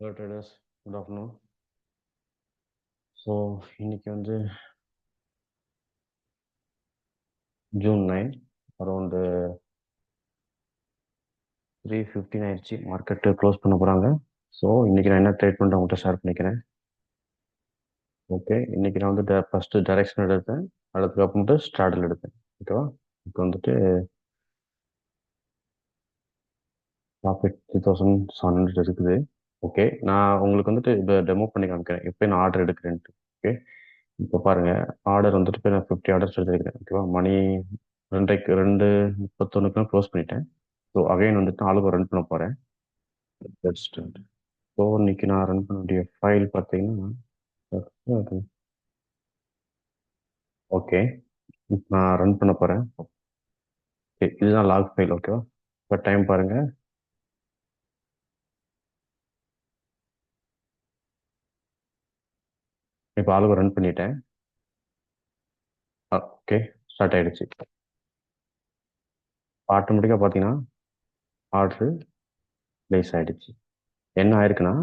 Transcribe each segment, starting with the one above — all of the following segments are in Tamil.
Hello traders good afternoon so இன்னைக்கு வந்து June nine around three fifteen ஆயிடுச்சு. மார்க்கெட்டு க்ளோஸ் பண்ண போகிறாங்க ஸோ இன்னைக்கு நான் என்ன ட்ரீட்மெண்ட் அவங்கள்ட்ட ஷேர் பண்ணிக்கிறேன். ஓகே இன்னைக்கு நான் வந்து ஃபஸ்ட்டு டைரக்ஷன் எடுத்தேன். அதுக்கப்புறமேட்டு ஸ்ட்ராடல் எடுத்தேன். ஓகேவா இப்போ வந்துட்டு profit three thousand seven hundred இருக்குது. ஓகே நான் உங்களுக்கு வந்துட்டு இப்போ டெமோ பண்ணி காமிக்கிறேன். எப்போ நான் ஆர்டர் எடுக்கிறேன்ட்டு. ஓகே இப்போ பாருங்கள் ஆர்டர் வந்துட்டு இப்போ நான் ஃபிஃப்டி ஆர்டர்ஸ் எடுத்துருக்கிறேன். ஓகேவா மணி ரெண்டைக்கு ரெண்டு முப்பத்தொன்னுக்குலாம் க்ளோஸ் பண்ணிட்டேன். ஸோ அகைன் வந்துட்டு ஆளுக்கு ரன் பண்ண போகிறேன் ஸோ இன்னைக்கு நான் ரன் பண்ண வேண்டிய ஃபைல் பார்த்தீங்கன்னா ஓகே நான் ரன் பண்ண போகிறேன் இதுதான் லாக் ஃபைல் ஓகேவா இப்போ டைம் பாருங்கள் இப்போ ஆளுக்கு ரன் பண்ணிட்டேன். ஓகே ஸ்டார்ட் ஆயிடுச்சு. ஆட்டோமேட்டிக்காக பார்த்தீங்கன்னா ஆர்டரு ப்ளேஸ் ஆகிடுச்சு என்ன ஆயிருக்குன்னா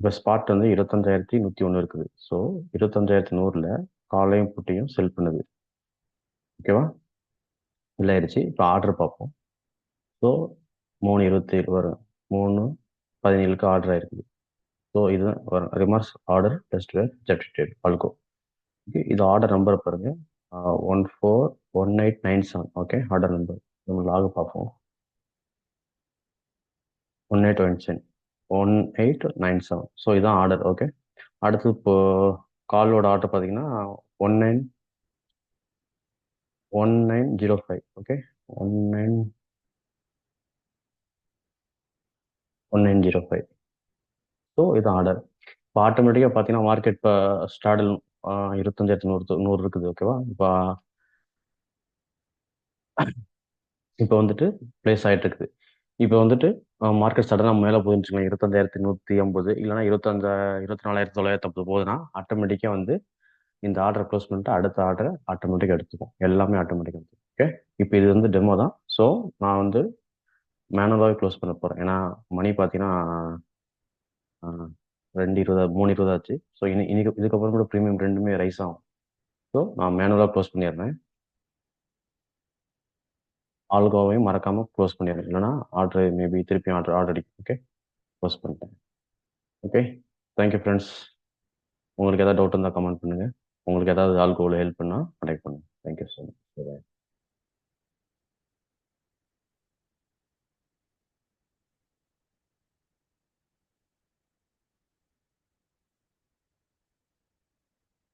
இப்போ ஸ்பாட் வந்து இருபத்தஞ்சாயிரத்தி நூற்றி ஒன்று இருக்குது. ஸோ இருபத்தஞ்சாயிரத்தி நூறில் காலையும் புட்டியும் செல் பண்ணுது. ஓகேவா இல்லை ஆயிடுச்சு. இப்போ ஆர்டர் பார்ப்போம். ஸோ மூணு இருபத்தேழு வரும். மூணு பதினேழுக்கு ஆர்டர் ஆயிருக்குது ஸோ இதுதான் ரிமர்ஸ் ஆர்டர் டெஸ்ட் வேர் ஜெப்டிடேட் பல்கோ. ஓகே இது ஆர்டர் நம்பர் பாருங்க. One four one eight nine seven okay order number நம்ம லாக பார்ப்போம். One eight one seven one eight nine seven so இதுதான் ஆர்டர் ஓகே அடுத்து இப்போ காலோட ஆர்டர் பார்த்தீங்கன்னா one nine one nine zero five okay one nine one nine zero five so இது ஆர்டர். இப்போ ஆட்டோமேட்டிக்காக பார்த்தீங்கன்னா மார்க்கெட் இப்போ ஸ்டார்டில் இருபத்தஞ்சாயிரத்தி நூறு நூறு இருக்குது ஓகேவா? இப்போ இப்போ வந்துட்டு ப்ளேஸ் ஆகிட்டு இருக்குது. இப்போ வந்துட்டு மார்க்கெட் சடனாக மேலே போகுதுன்னு இருபத்தஞ்சாயிரத்தி நூற்றி ஐம்பது இல்லைனா இருபத்தஞ்சா இருபத்தி நாலாயிரத்தி தொள்ளாயிரத்தி ஐம்பது போகுதுன்னா ஆட்டோமேட்டிக்காக வந்து இந்த ஆர்டர் க்ளோஸ் பண்ணிட்டு அடுத்த ஆர்டரை ஆட்டோமேட்டிக்காக எடுத்துக்கும் எல்லாமே ஆட்டோமேட்டிக்காக எடுத்துக்கும் ஓகே? இப்போ இது வந்து டெமோ தான். ஸோ நான் வந்து மேனுவலாகவே க்ளோஸ் பண்ண போகிறேன் ஏன்னா மணி பார்த்தீங்கன்னா ரெண்டு இருபதா மூணு இருபதாச்சு. ஸோ இனி இன்னைக்கு இதுக்கப்புறம் கூட ப்ரீமியம் ரெண்டுமே ரைஸ் ஆகும். ஸோ நான் மேனுவலாக க்ளோஸ் பண்ணிடுறேன். ஆல்கோவையும் மறக்காமல் க்ளோஸ் பண்ணிடுறேன். இல்லைனா ஆர்டர் மேபி திருப்பி ஆர்டர் ஆர்டர் அடிக்கும் ஓகே க்ளோஸ் பண்ணிட்டேன். ஓகே தேங்க்யூ ஃப்ரெண்ட்ஸ் உங்களுக்கு எதாவது டவுட் இருந்தால் கமெண்ட் பண்ணுங்கள் உங்களுக்கு ஏதாவது ஆல்கோவில் ஹெல்ப் பண்ணால் கனெக்ட் பண்ணுங்கள் தேங்க்யூ ஸோ மச்